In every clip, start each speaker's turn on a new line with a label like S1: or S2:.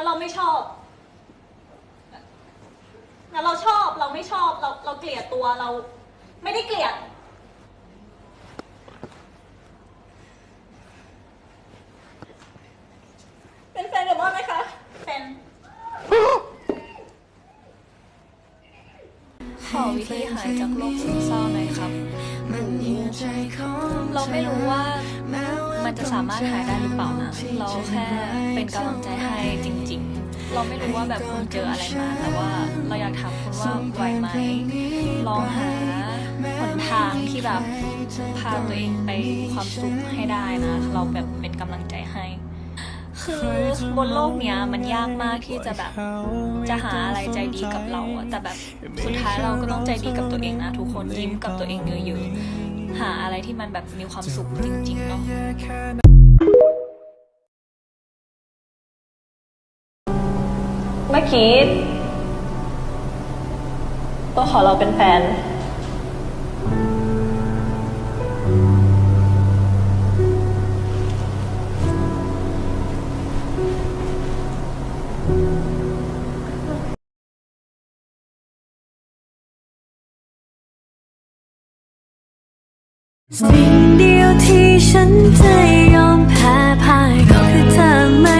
S1: งั้นเราไม่ชอบงั้นเราชอบเราไม่ชอบเราเราเกลียดตัวเรา ไม่ได้เกลียด เป็นแฟนกับมอนไหมคะเป็น
S2: ขอวิธีหายจากโรคซึมเศร้าหน่อยครับ เราไม่รู้ว่า มันจะสามารถหายได้หรือเปล่านะ เราแค่เป็นกำลังใจให้จริง ๆ เราไม่รู้ว่าแบบคุณเจออะไรมา แต่ว่าเราอยากถามคุณว่าไหวไหม ลองหาหนทางที่แบบพาตัวเองไปความสุขให้ได้นะ เราแบบเป็นกำลังใจให้คือบนโลกเนี้ยมันยากมากที่จะแบบจะหาอะไรใจดีกับเราอะแต่แบบสุดท้ายเราก็ต้องใจดีกับตัวเองนะทุกคนยิ้มกับตัวเองเยอะๆ หาอะไรที่มันแบบมีความสุขจริงๆเนาะ
S1: เมื่อกี้ตัวขอเราเป็นแฟน
S3: สิ่งเดียวที่ฉันจะยอมแพ้พ่ายก็คือเธอไม่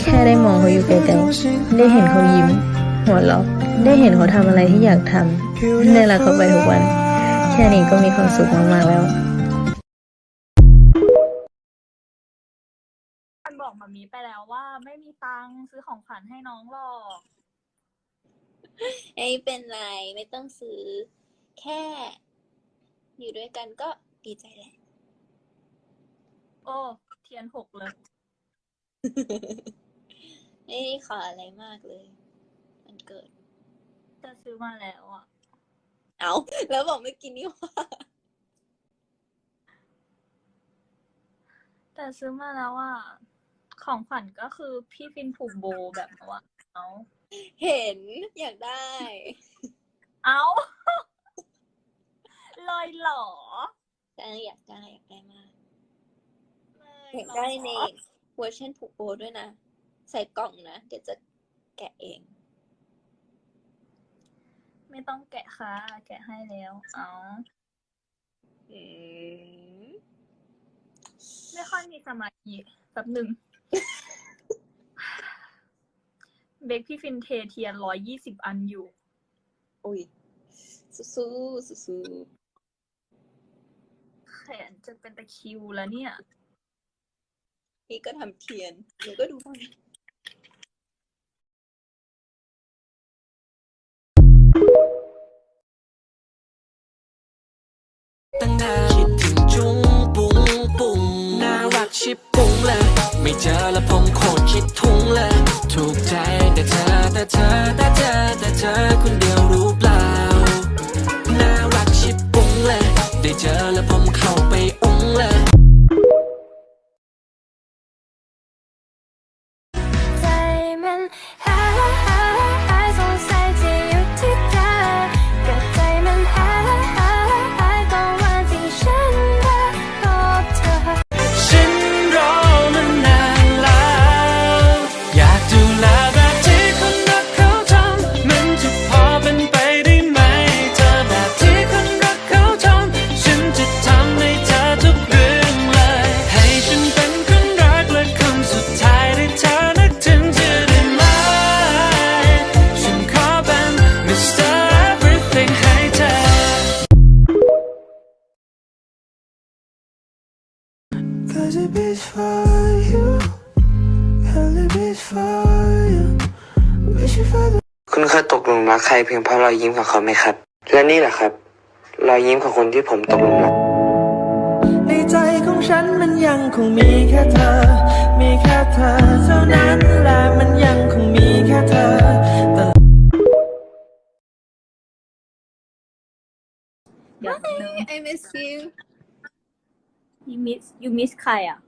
S3: แค่ได้มองเขา
S4: อยู่ไกลๆได้เห็นเขายิ้ม หัวเราะได้เห็นเขาทำอะไรที่อยากทำได้รักเขาไปทุกวัน แค่นี้ก็มีความสุขมากๆแล้ว
S1: มันบอกมามีไปแล้วว่าไม่มีตังค์ซื้อของขวัญให้น้องหรอก
S5: ไม่เป็นไรไม่ต้องซื้อ แค่ อยู่ด้วยกันก็ดีใจแหละ
S1: โอ้ เทียนหกเลย
S5: ไม่ได้ขออะไรมากเลย มันเกิด
S1: จะซื้อมาแล้วอะ
S5: เอาแล้วบอกไม่อกินนี่ว่า
S1: แต่ซื้อมาแล้วอะ ของขวัญก็คือพี่ฟินผูกโบแบบว่าเอา
S5: เห็นอยากได้
S1: เอาเลยเหรอ
S5: แต่อยากได้อยากได้มาก
S1: เล
S5: อยาก
S1: เหร
S5: ได้ใน เวอร์ชันผูกโบด้วยนะ ใส่กล่องนะ เดี๋ยวจะแกะเอง
S1: ไม่ต้องแกะค่ะ แกะให้แล้ว เอา
S5: อืม
S1: ไม่ค่อยมีสมาธิแบบหนึ่ง เบคพี่ฟินเทเทียนร้อยยี่สิบอันอยู่
S5: อุ้ยสู้ๆสู้
S1: แขนจะเป็นตะคริวแล้วเนี่ย
S5: ๆ พี่ก็ทำเทียนหนูก็ดูบ้าง
S6: ตั้งนานคิดถึงจุ้งปุ้งปุ้งน่ารักชิบปุ้งเลยไม่เจอแล้วผมโคตรคิดทุ้งเลยถูกใจแต่เธอแต่เธอแต่เธอแต่เธอคนเดียวรู้เปล่าน่ารักชิบปุ้งเลยได้เจอแล้วผมเข้าไป
S7: Cause it beats for you. Girl, it beats for you. Wishing for the
S8: คุณเคยตกหลุมรักใครเพียงเพราะรอยยิ้มของเขาไหมครับ และนี่แหละครับ รอยยิ้มของคนที่ผมตกหลุมรัก
S7: ในใจของฉันมันยังคงมีแค่เธอ มีแค่เธอเท่านั้นและมันยังคงมีแค่เธอตลอด
S2: เดี๋ยวนึง
S5: I miss you
S2: you miss you miss ใครอะ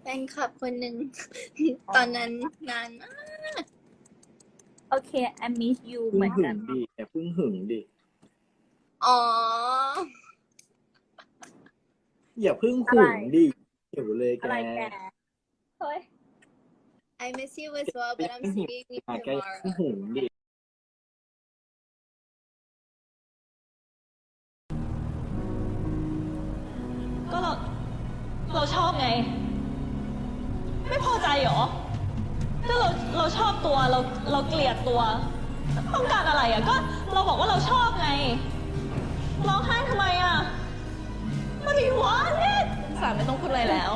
S5: แฟนคลับคนหนึ่ง ตอนนั้นนานมาก
S2: โอเค I miss you เหมือน
S9: หึ
S2: กัน
S9: งดิอย่าเพิ่งหึงดิ
S5: อ๋อ
S9: อย่าเพิ่งหึงดิเดี๋ยวเลยแก
S2: อะไรแกเฮ้ย
S5: I miss you as well but I'm seeing you
S9: แกอย่า
S5: tomorrow
S9: เพิ่งหึงดิ
S2: เราชอบไง ไม่พอใจเหรอก็เราเราชอบตัวเราเราเกลียดตัว ต้องการอะไรอะก็เราบอกว่าเราชอบไงร้องไห้ทำไมอะมาดีวะเนี่ยสามไม่ต้องพูดอะไรแล้ว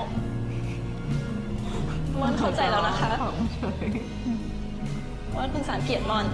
S2: มันเข้าใจแล้วนะคะมันเป็นสารเกลียดมอน